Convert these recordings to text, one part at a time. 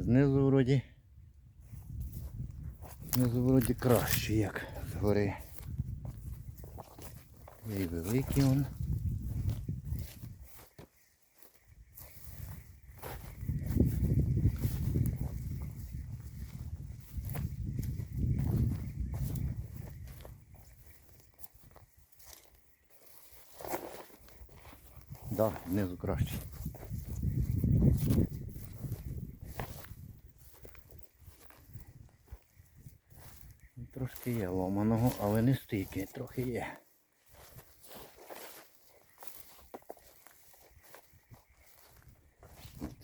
Знизу вроді. Знизу вроді краще, як згори. І великий он. Да, знизу краще. Трошки є ломаного, але не стільки, трохи є.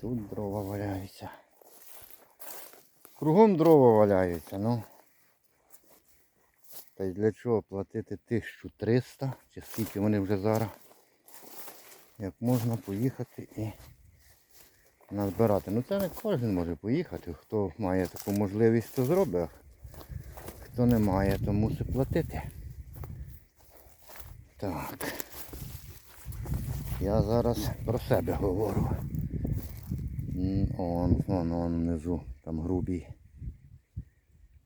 Тут дрова валяються. Кругом дрова валяються, ну. Та й для чого платити 1300, чи скільки вони вже зараз. Як можна поїхати і назбирати. Ну це не кожен може поїхати. Хто має таку можливість, то зробить. А Хто не має, то мусить платити. Так. Я зараз про себе говорю. Он, он, он внизу, там грубий.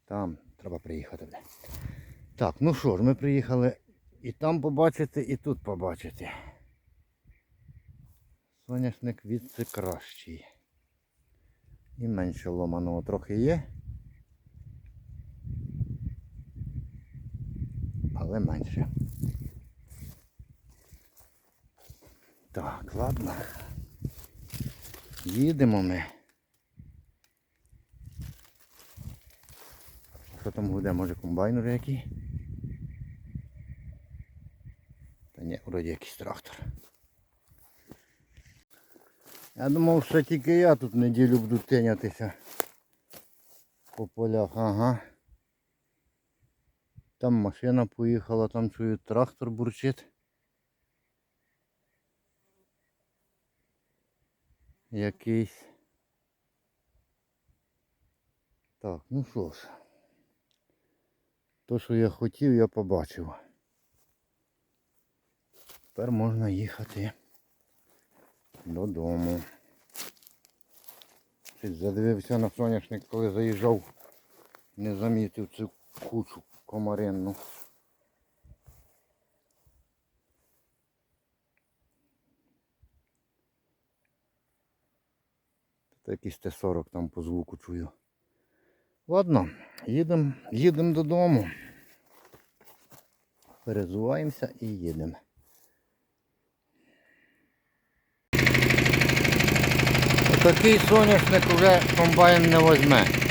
Там треба приїхати. Так, ну що ж, ми приїхали і там побачити, і тут побачити. Соняшник відси кращий. І менше ломаного трохи є. Але менше. Так, ладно. Їдемо ми. Що там буде, може комбайн уже який? Та ні, вроді якийсь трактор. Я думав, що тільки я тут неділю буду тинятися по полях, ага. Там машина поїхала, там чую трактор бурчить. Якийсь. Так, ну що ж. То, що я хотів, я побачив. Тепер можна їхати додому. Задивився на соняшник, коли заїжджав, не замітив цю кучу комаринну. Це якийсь Т-40 там по звуку чую. Ладно, їдемо їдем додому. Перезуваємося і їдемо. Такий соняшник вже комбайн не возьме.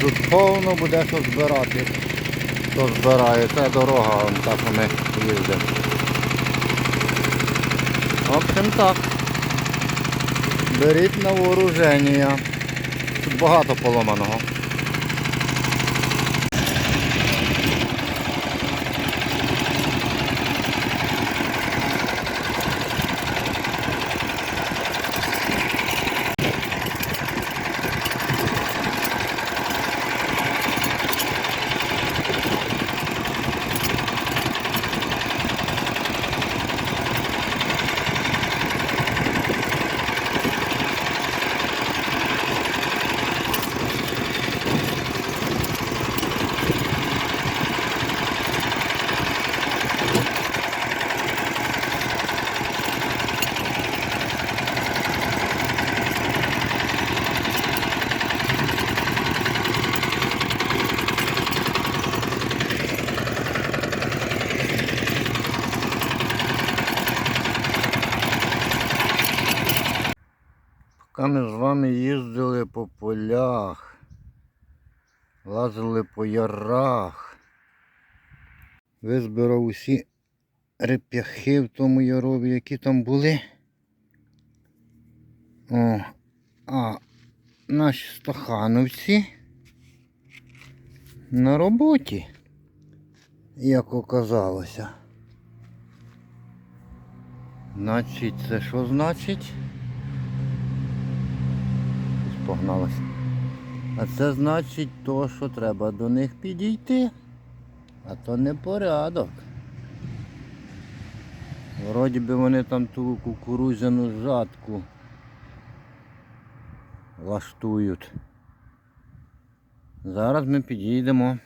Тут повно буде що збирати. Хто збирає, це дорога, вон та що ми їздимо. В общем так. Беріть на вооруження. Тут багато поломаного. Поки ми з вами їздили по полях, лазили по ярах, визбирав усі реп'яхи в тому ярові, які там були. О, а наші стахановці на роботі, як оказалося. Значить, це що значить? Щось погналося. А це значить то, що треба до них підійти. А то не порядок. Вроді би вони там ту кукурузяну жатку лаштують. Зараз ми підійдемо.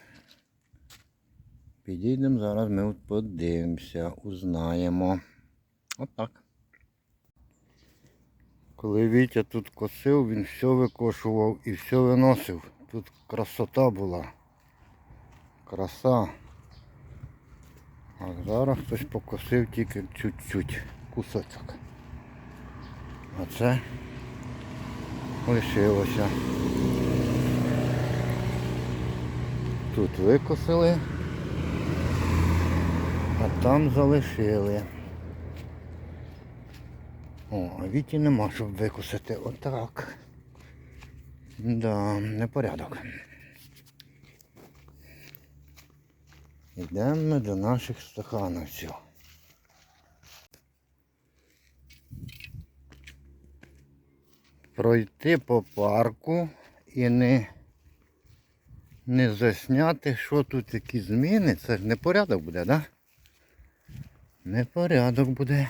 Підійдемо, зараз ми подивимося, узнаємо. Отак. Коли Вітя тут косив, він все викошував і все виносив. Тут красота була. Краса. А зараз хтось покосив тільки чуть-чуть кусочок. А це лишилося. Тут викосили, а там залишили. О, віті нема, щоб викосити. Отак. Да, непорядок. Йдемо ми до наших стахановців. Пройти по парку і не, не засняти, що тут які зміни. Це ж непорядок буде, так? Да? Непорядок буде.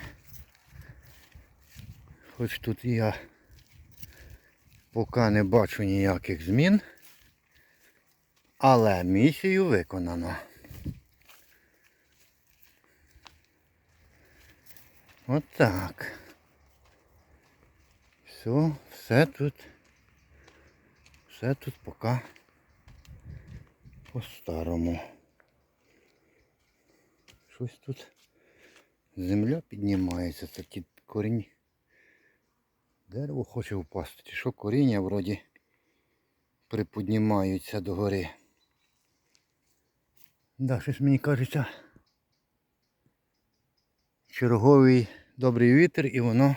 Хоч тут я поки не бачу ніяких змін. Але місію виконано. Отак. Все, все тут. Все тут поки по-старому. Щось тут земля піднімається, такі корінь. Дерево хоче впасти. Чи що коріння вроді приподнімаються догори. Да, щось мені кажеться. Черговий добрий вітер і воно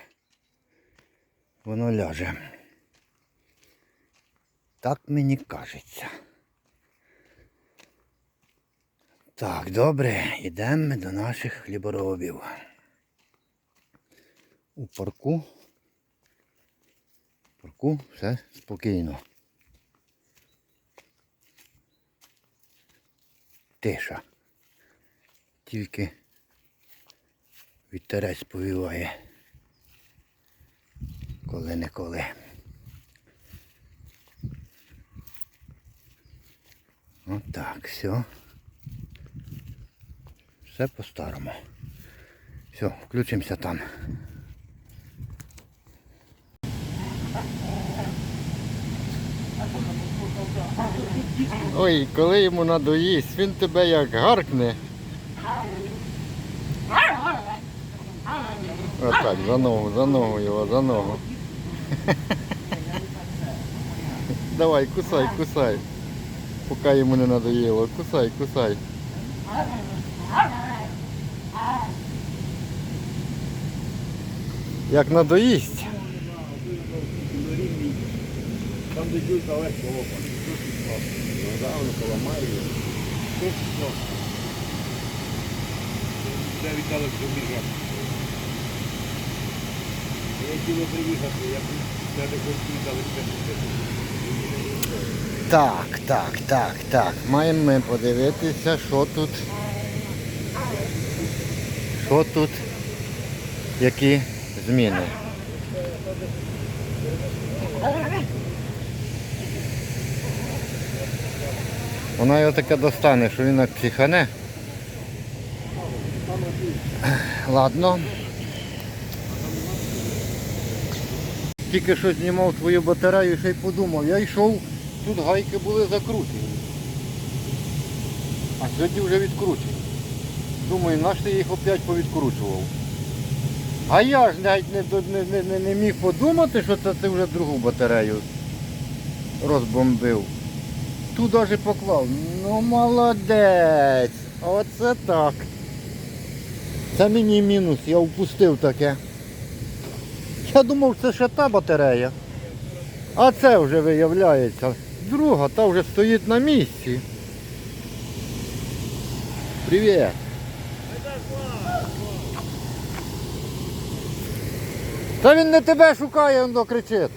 воно ляже. Так мені кажеться. Так, добре, йдемо до наших хліборобів. У парку. В все спокійно. Тиша. Тільки вітерець повіває. Коли-неколи. Отак, все. Все по-старому. Все, включимося там. Ой, коли йому надоїсть, він тебе як гаркне. Отак, за ногу, за ногу його, за ногу. Давай, кусай, кусай. Поки йому не надоїло. Кусай, кусай. Як надоїсть. Там де дюйка легко лопати. Недавно поламаю. Де Віталик доміжав. Я хотів приїхати, я не хочу Віталик Так, так, так, так. Маємо ми подивитися, що тут. Що тут? Які зміни. Вона його таке достане, що він як психане. Ладно. Тільки що знімав твою батарею, ще й подумав. Я йшов, тут гайки були закручені. А сьогодні вже відкручені. Думаю, наш ти їх опять повідкручував. А я ж навіть не, не, не, не, не міг подумати, що це ти вже другу батарею розбомбив. Ту навіть поклав. Ну молодець. Оце так. Це мені мінус, я впустив таке. Я думав, це ще та батарея. А це вже виявляється. Друга, та вже стоїть на місці. Привіт. Та він не тебе шукає, він до кричить.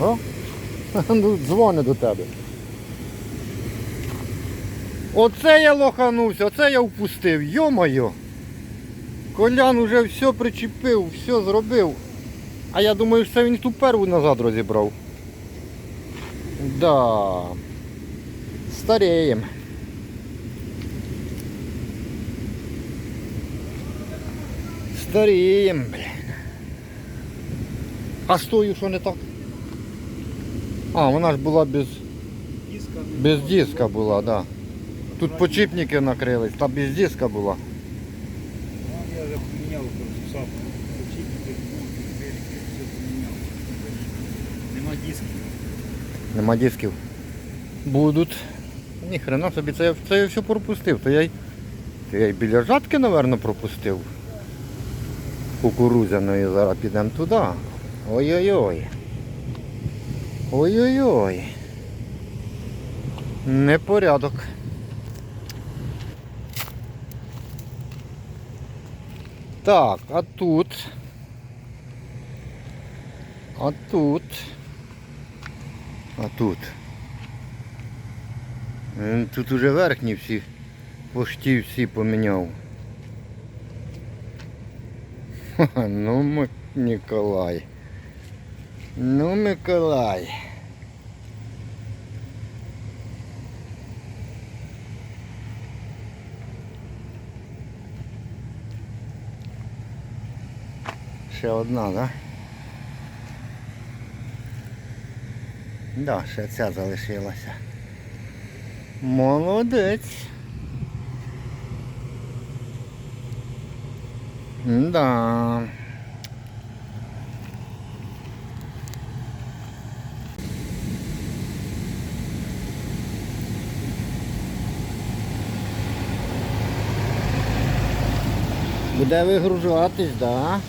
О? Ну, дзвонить до тебе. Оце я лоханувся, оце я впустив, йо-моє. Колян уже все причепив, все зробив. А я думаю, що це він ту перву назад розібрав. Да. Стареєм. Старієм, блін. А з тою що не так? А, вона ж була без, Диска без диска була, так. Да. Тут почіпники накрились, та без диска була. Я вже поміняв просто. Нема дисків. Нема дисків. Будуть. Ні хрена собі, це це я все пропустив. То я, й- то я й біля жатки, напевно, пропустив. Кукурузяної зараз підемо туди. Ой-ой-ой. Ой-ой-ой. Непорядок. Так, а тут. А тут. А тут. Тут уже верхні всі, почти всі поміняв. Ха-ха, ну М- Миколай. Ну Миколай. Ще одна, да? Да, ще ця залишилася. Молодець. Да. Буде вигружатись, да?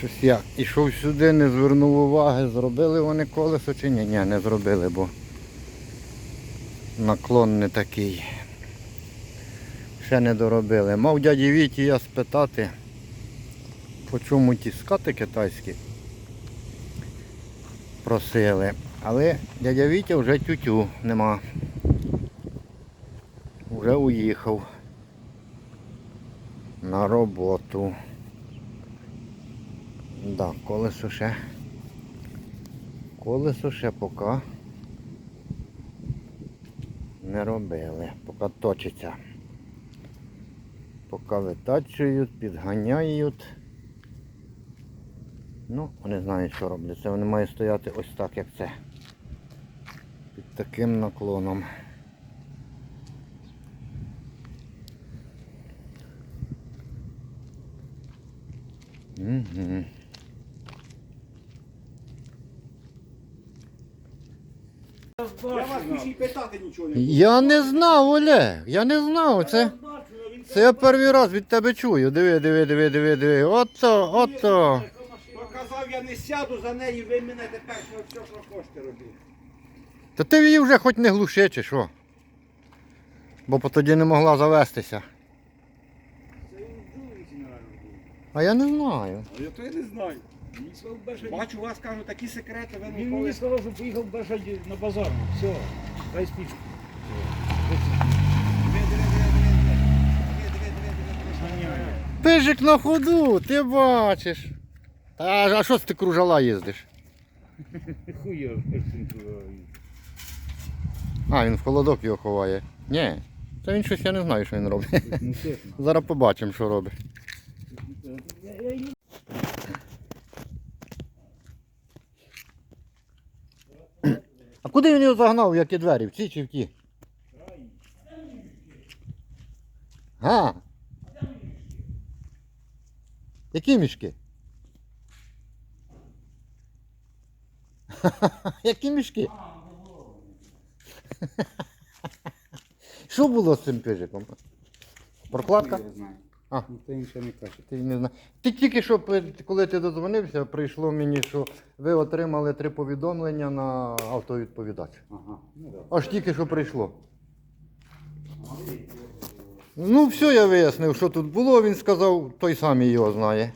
Щось я ішов сюди, не звернув уваги, зробили вони колесо чи ні? Ні, не зробили, бо наклон не такий. Ще не доробили. Мав дяді Віті я спитати, по чому ті скати китайські просили. Але дядя Вітя вже тютю нема. Вже уїхав на роботу. Да, колесо ще. Колесо ще поки не робили, поки точиться. Поки витачують, підганяють. Ну, вони знають, що роблять. Це вони мають стояти ось так, як це. Під таким наклоном. Угу. Я вас більше й питати нічого не буду. Я не знав, Олег, я не знав. Це, це я перший раз від тебе чую. Диви, диви, диви, диви, диви. Ото, ото. Показав, я не сяду за неї, ви мене тепер що все, що хочете робити. Та ти її вже хоч не глуши, чи що? Бо по тоді не могла завестися. Це він в наразі був. А я не знаю. А я то я не знаю. Бачу, у вас кажу, такі секрети, ви Він ніколи... мені сказав, що поїхав бажать на базар. Все, дай спічку. Диви, диви, диви, диви, диви. Диви, диви, диви, диви, диви. Пижик на ходу, ти бачиш. Та, а що ти кружала їздиш? Хуя. А, він в холодок його ховає. Ні. Це він щось я не знаю, що він робить. Ну чесно. Зараз побачимо, що робить. А куди він його загнав, як і двері? В ці чи в ті? А? Які мішки? Які мішки? Що було з цим пижиком? Прокладка? А. Ніхто нічого не каже. Ти не знаю. Ти тільки що, коли ти додзвонився, прийшло мені, що ви отримали три повідомлення на автовідповідач. Ага, ну так. Аж тільки що прийшло. Ну, все, я вияснив, що тут було, він сказав, той самий його знає.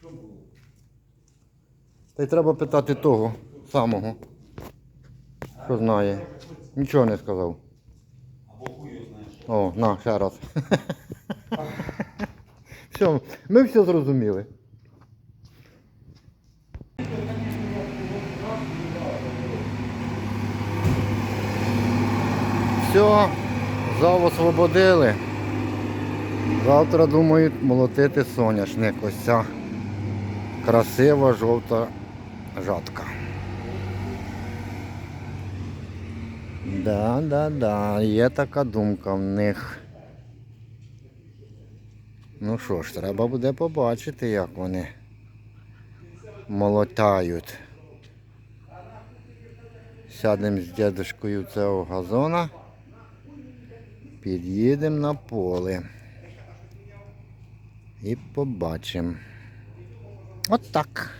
Що було? Та й треба питати того самого, що знає. Нічого не сказав. О, на, ще раз. Все, ми все зрозуміли. Все, зал освободили. Завтра думають молотити соняшник. Ось ця красива жовта жатка. Да, да, да, є така думка в них. Ну що ж, треба буде побачити, як вони молотають. Сядемо з дядушкою цього газона. Під'їдемо на поле. І побачимо. От так.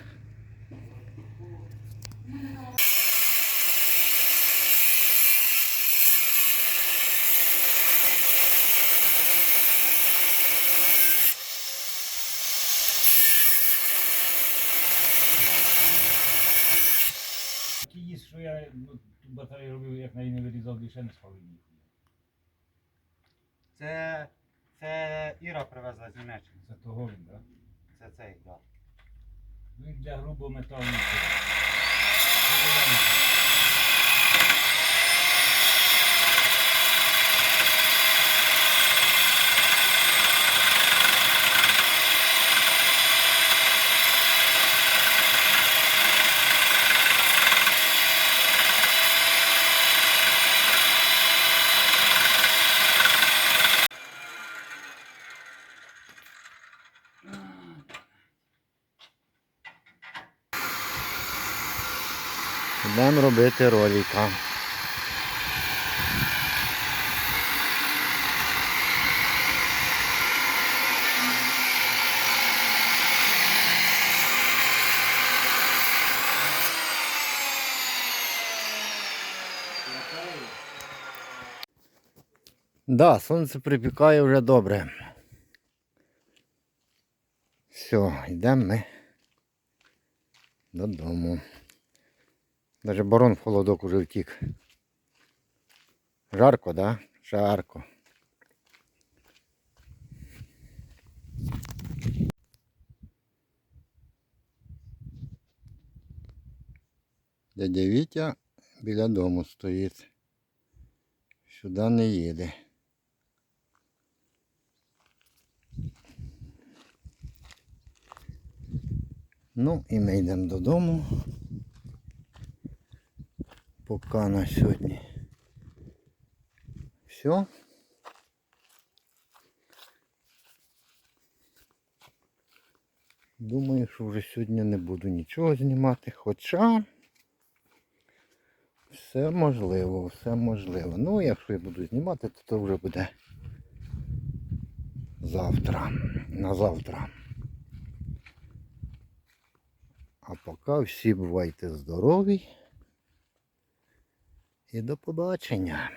Ті їсть, що я ну, ту батарею робив, як на її не вирізав, і не спалив ніхуя. Це, це Іра привезла з Німеччини. Це того він, так? Це цей, так. Він для грубого металу. Будемо робити роліка. Да, сонце припікає вже добре. Все, йдемо ми додому. Даже барон в холодок уже втік. Жарко, да? Жарко. Дядя Вітя біля дому стоїть. Сюди не їде. Ну і ми йдемо додому. Поки на сьогодні. Все. Думаю, що вже сьогодні не буду нічого знімати, хоча все можливо, все можливо. Ну, якщо я буду знімати, то це вже буде завтра. На завтра. А поки всі бувайте здорові і до побачення.